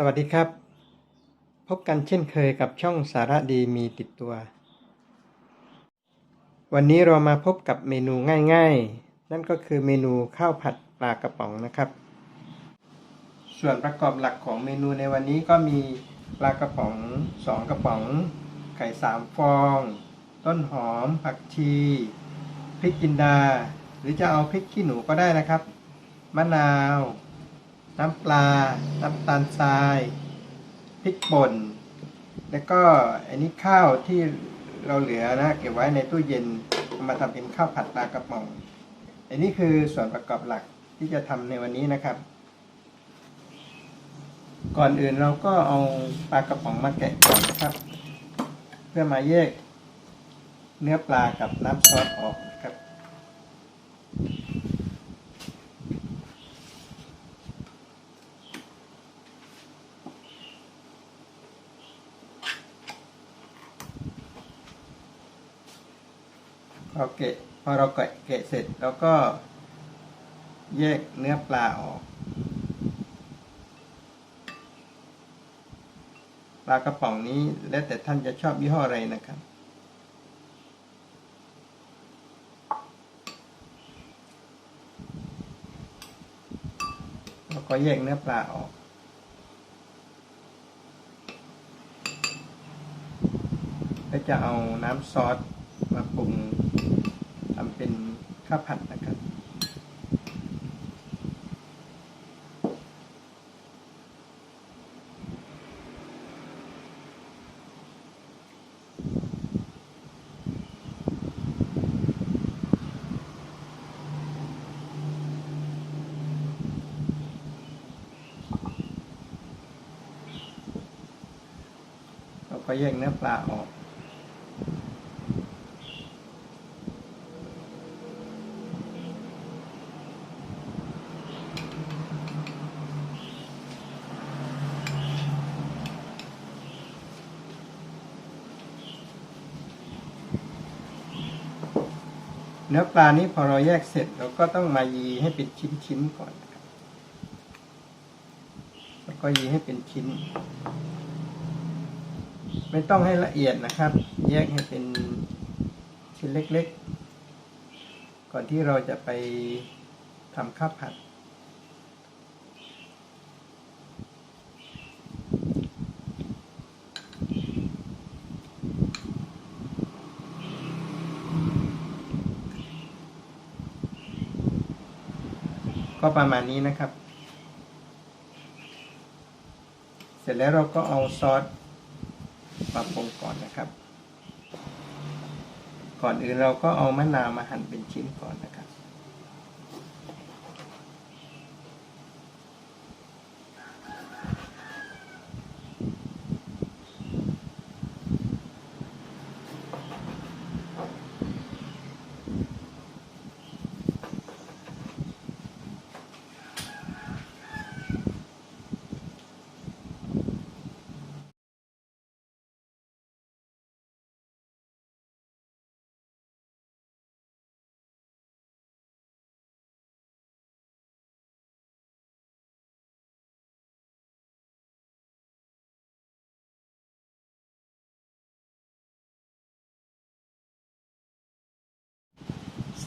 สวัสดีครับ พบกันเช่นเคยกับช่องสาระดีมีติดตัว วันนี้เรามาพบกับเมนูง่ายๆ นั่นก็คือเมนูข้าวผัดปลากระป๋องนะครับ ส่วนประกอบหลักของเมนูในวันนี้ก็มีปลากระป๋อง 2 กระป๋อง ไข่ 3 ฟอง ต้นหอม ผักชีพริกจินดา หรือจะเอาพริกขี้หนูก็ได้นะครับ มะนาว น้ำปลา น้ำตาลทราย พริกป่น แล้วก็อันนี้ข้าวที่เราเหลือนะเก็บไว้ในตู้เย็นมาทำเป็นข้าวผัดปลากระป๋อง อันนี้คือส่วนประกอบหลักที่จะทำในวันนี้นะครับ ก่อนอื่นเราก็เอาปลากระป๋องมาแกะก่อนนะครับ เพื่อมาแยกเนื้อปลากับน้ำซอสออก นะครับพอเกะพอเราแกะเกะเสร็จแล้วก็แยกเนื้อปลาออก ปลากระป๋องนี้แล้วแต่ท่านจะชอบยี่ห้ออะไรนะครับ แล้วก็แยกเนื้อปลาออกแล้วจะเอาน้ำซอส มาปรุงทำเป็นข้าวผัดนะครับ ก็แยกเนื้อปลาออก เนื้อปลานี้พอเราแยกเสร็จเราก็ต้องมายีให้เป็นชิ้นๆก่อนแล้วก็ยีให้เป็นชิ้น ไม่ต้องให้ละเอียดนะครับ แยกให้เป็นชิ้นเล็กๆ ก่อนที่เราจะไปทำข้าวผัด ก็ประมาณนี้นะครับ เสร็จแล้วเราก็เอาซอสปรับปรุงก่อนนะครับ ก่อนอื่นเราก็เอามะนาวมาหั่นเป็นชิ้นก่อนนะครับ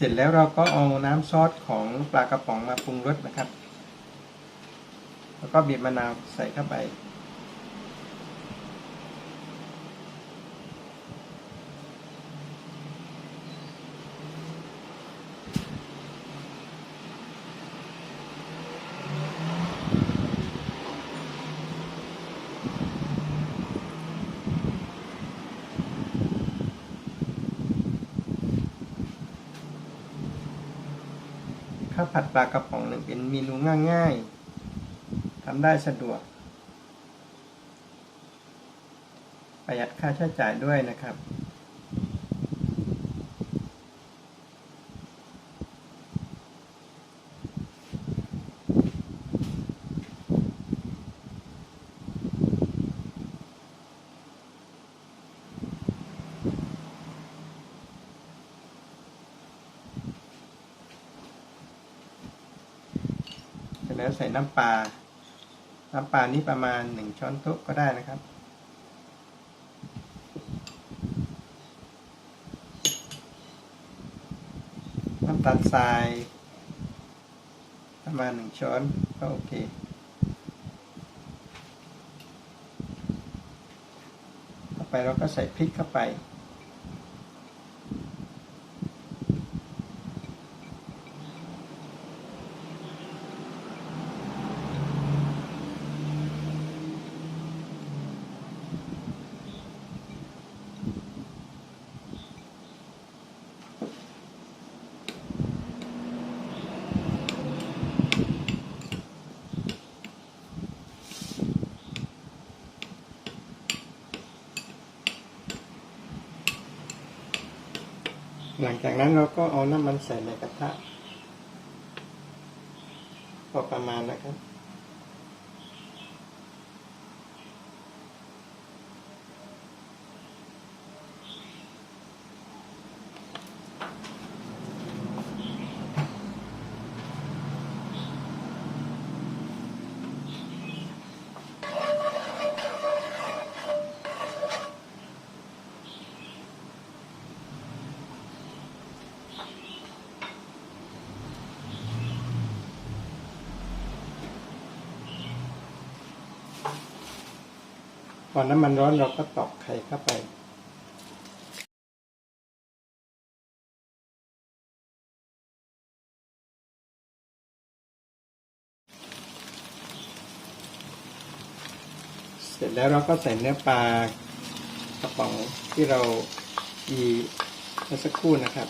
ร็จแล้วเราก็เอาน้ำซอสของปลากระป๋องมาปรุงรสนะครับ แล้วก็บีบมะนาวใส่เข้าไป ผัดปลากระป๋องหนึ่งเป็นเมนูง่ายๆทำได้สะดวก ประหยัดค่าใช้จ่ายด้วยนะครับ แล้วใส่น้ำปลา น้ำปลานี่ประมาณหนึ่งช้อนโต๊ะก็ได้นะครับ น้ำตาลทราย ประมาณหนึ่งช้อนก็โอเคต่อไปเราก็ใส่พริกเข้าไป หลังจากนั้นเราก็เอาน้ำมันใส่ในกระทะพอประมาณนะครับ พอน้ำมันร้อนเราก็ตอกไข่เข้าไป เสร็จแล้วเราก็ใส่เนื้อปลากระป๋องที่เรามีเมื่อสักครู่นะครับ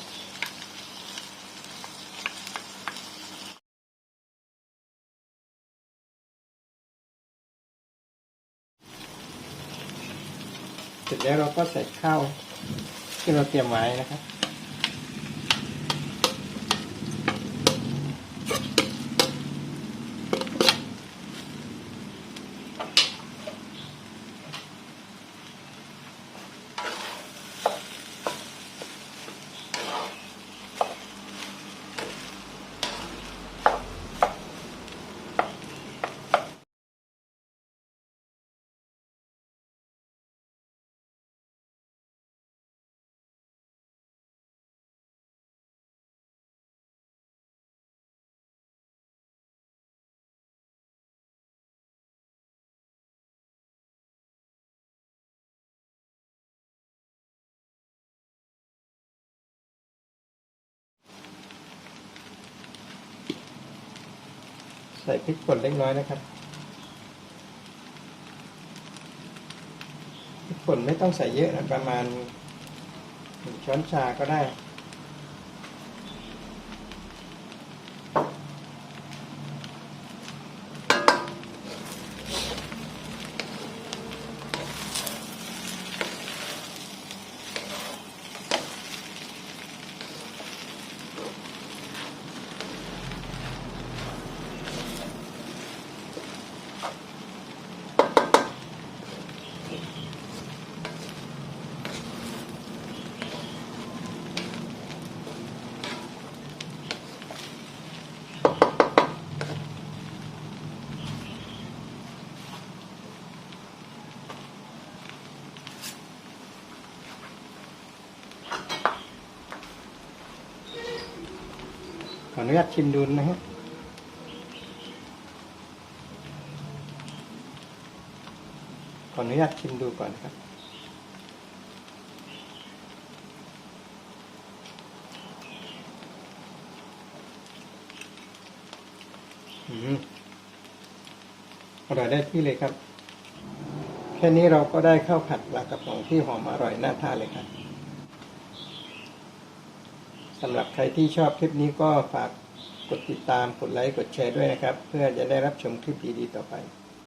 เสร็จแล้วเราก็ใส่ข้าวที่เราเตรียมไว้นะครับ ใส่พริกป่นเล็กน้อยนะครับพริกป่นไม่ต้องใส่เยอะนะประมาณหนึ่งช้อนชาก็ได้ ขออนุญาตชิมดูนะฮะขออนุญาตชิมดูก่อนครับ อืมอร่อยได้ที่เลยครับ แค่นี้เราก็ได้ข้าวผัดปลากระป๋องที่หอมอร่อยน่าทานเลยครับ สำหรับใครที่ชอบคลิปนี้ก็ฝากกดติดตามกดไลค์กดแชร์ด้วยนะครับ เพื่อจะได้รับชมคลิปดีๆต่อไป